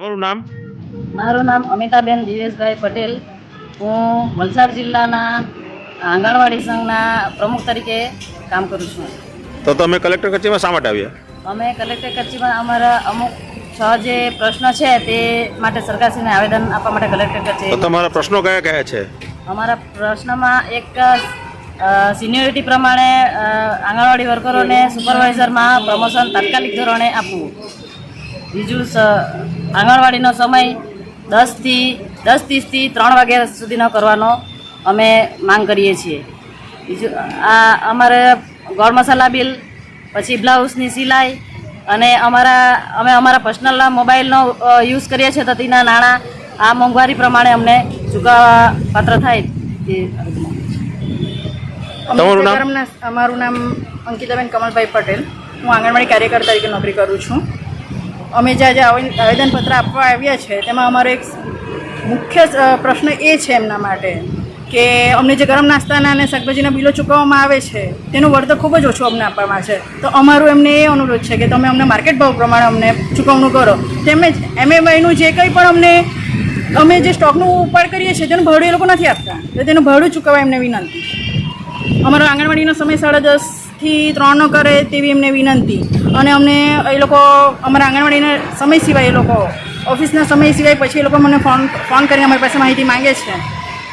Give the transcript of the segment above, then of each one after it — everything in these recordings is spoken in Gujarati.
તમારું નામ? મારું નામ અમિતાબેન દિવેશભાઈ પટેલ. હું વલસાડ જિલ્લાના આંગણવાડી સંઘના પ્રમુખ તરીકે કામ કરું છું. તો તમે કલેક્ટર કચેરીમાં શા માટે આવ્યા? અમે કલેક્ટર કચેરીમાં અમારા અમુક છ જે પ્રશ્ન છે તે માટે સરકારશ્રીને આવેદન આપવા માટે કલેક્ટર તો કચેરી તમારા પ્રશ્નો કયા કયા છે? અમારા પ્રશ્નમાં એક સિનિયોરિટી પ્રમાણે આંગણવાડી વર્કરોને સુપરવાઇઝરમાં પ્રમોશન તાત્કાલિક ધોરણે આપવું. બીજું સ આંગણવાડીનો સમય દસથી દસ ત્રીસથી ત્રણ વાગ્યા સુધીનો કરવાનો અમે માંગ કરીએ છીએ. બીજું આ અમારે ગોળ મસાલા બિલ પછી બ્લાઉઝની સિલાઈ અને અમારા અમે અમારા પર્સનલ મોબાઈલનો યુઝ કરીએ છીએ તો તેના નાણાં. આ મોંઘવારી પ્રમાણે અમને ચૂકવવા પાત્ર થાય તે તમારું નામ? અમારું નામ અંકિતાબેન કમલભાઈ પટેલ. હું આંગણવાડી કાર્યકર તરીકે નોકરી કરું છું. અમે જે આજે આવેદન- આવેદનપત્ર આપવા આવ્યા છે, તેમાં અમારો એક મુખ્ય પ્રશ્ન એ છે એમના માટે કે અમને જે ગરમ નાસ્તાના અને શાકભાજીના બિલો ચૂકવવામાં આવે છે, તેનું વળતર ખૂબ જ ઓછું અમને આપવામાં છે. તો અમારું એમને એ અનુરોધ છે કે તમે અમને માર્કેટ ભાવ પ્રમાણે અમને ચૂકવણું કરો. તેમજ એમએમઆઈનું જે કંઈ પણ અમને, અમે જે સ્ટોકનું ઉપાડ કરીએ છીએ, તેનું ભાડું એ લોકો નથી આપતા. તો તેનું ભાડું ચૂકવવા એમને વિનંતી. અમારો આંગણવાડીનો સમય સાડા દસથી ત્રણ કરે તેવી એમને વિનંતી. અને અમને એ લોકો અમારા આંગણવાડીના સમય સિવાય એ લોકો ઓફિસના સમય સિવાય પછી એ લોકો મને ફોન ફોન કરીને અમારી પાસે માહિતી માંગે છે.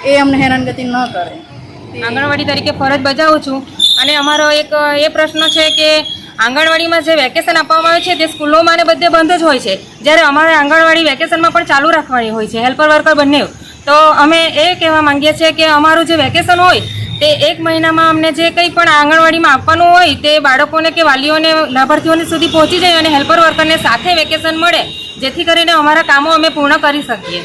એ અમને હેરાનગતિ ન કરે. આંગણવાડી તરીકે ફરજ બજાવું છું. અને અમારો એક, એ પ્રશ્ન છે કે આંગણવાડીમાં જે વેકેશન આપવામાં આવે છે તે સ્કૂલોમાં ને બધે બંધ જ હોય છે. જ્યારે અમારે આંગણવાડી વેકેશનમાં પણ ચાલુ રાખવાની હોય છે, હેલ્પર વર્કર બંને. તો અમે એ કહેવા માંગીએ છીએ કે અમારું જે વેકેશન હોય તે એક મહિનામાં અમને જે કંઈ પણ આંગણવાડીમાં આપવાનું હોય તે બાળકોને કે વાલીઓને, લાભાર્થીઓને સુધી પહોંચી જાય અને હેલ્પર વર્કરને સાથે વેકેશન મળે, જેથી કરીને અમારા કામો અમે પૂર્ણ કરી શકીએ.